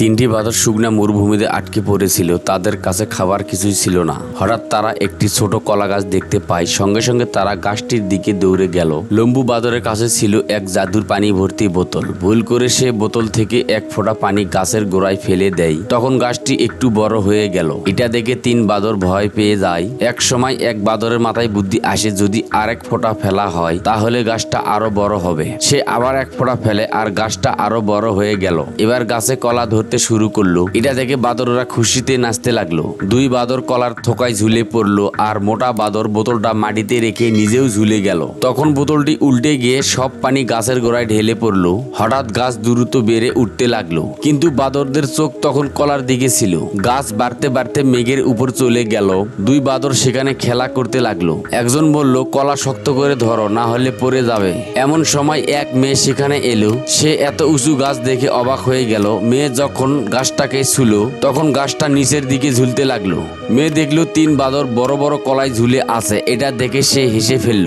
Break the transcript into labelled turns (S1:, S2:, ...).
S1: তিনটি বাদর শুকনা মরুভূমিতে আটকে পড়েছিল। তাদের কাছে খাবার কিছুই ছিল না। হঠাৎ তারা একটি ছোট কলা গাছ দেখতে পায়। সঙ্গে সঙ্গে তারা গাছটির দিকে দৌড়ে গেল। লম্বু বাদরের কাছে ছিল এক জাদুর পানি ভর্তি বোতল। ভুল করে সে বোতল থেকে এক ফোঁটা পানি গাছের গোড়ায় ফেলে দেয়। তখন গাছটি একটু বড় হয়ে গেল। এটা দেখে তিন বাদর ভয় পেয়ে যায়। এক সময় এক বাদরের মাথায় বুদ্ধি আসে, যদি আরেক ফোঁটা ফেলা হয়, তাহলে গাছটা আরও বড় হবে। সে আবার এক ফোঁটা ফেলে আর গাছটা আরও বড় হয়ে গেল। এবার গাছে কলা ধরতে শুরু করল। এটা দেখে বাদররা খুশিতে নাচতে লাগল। দুই বাদর কলার থোকায় ঝুলে পড়ল আর মোটা বাদর বোতলটা মাটিতে রেখে নিজেও ঝুলে গেল। তখন বোতলটি উল্টে গিয়ে সব পানি গাছের গোড়ায় ঢেলে পড়ল। হঠাৎ গাছ দ্রুত বেড়ে উঠতে লাগল। কিন্তু বাদরদের চোখ তখন কলার দিকে ছিল। গাছ বাড়তে বাড়তে মেঘের উপর চলে গেল। দুই বাদর সেখানে খেলা করতে লাগল। একজন বলল, কলা শক্ত করে ধরো, না হলে পড়ে যাবে। এমন সময় এক মেয়ে সেখানে এলো। সে এত উঁচু গাছ দেখে অবাক হয়ে গেল। মেয়ে যখন গাছটাকে ছুল, তখন গাছটা নিচের দিকে ঝুলতে লাগল। মেয়ে দেখল তিন বাদর বড় বড় কলাই ঝুলে আছে, এটা দেখে সে হেসে ফেলল।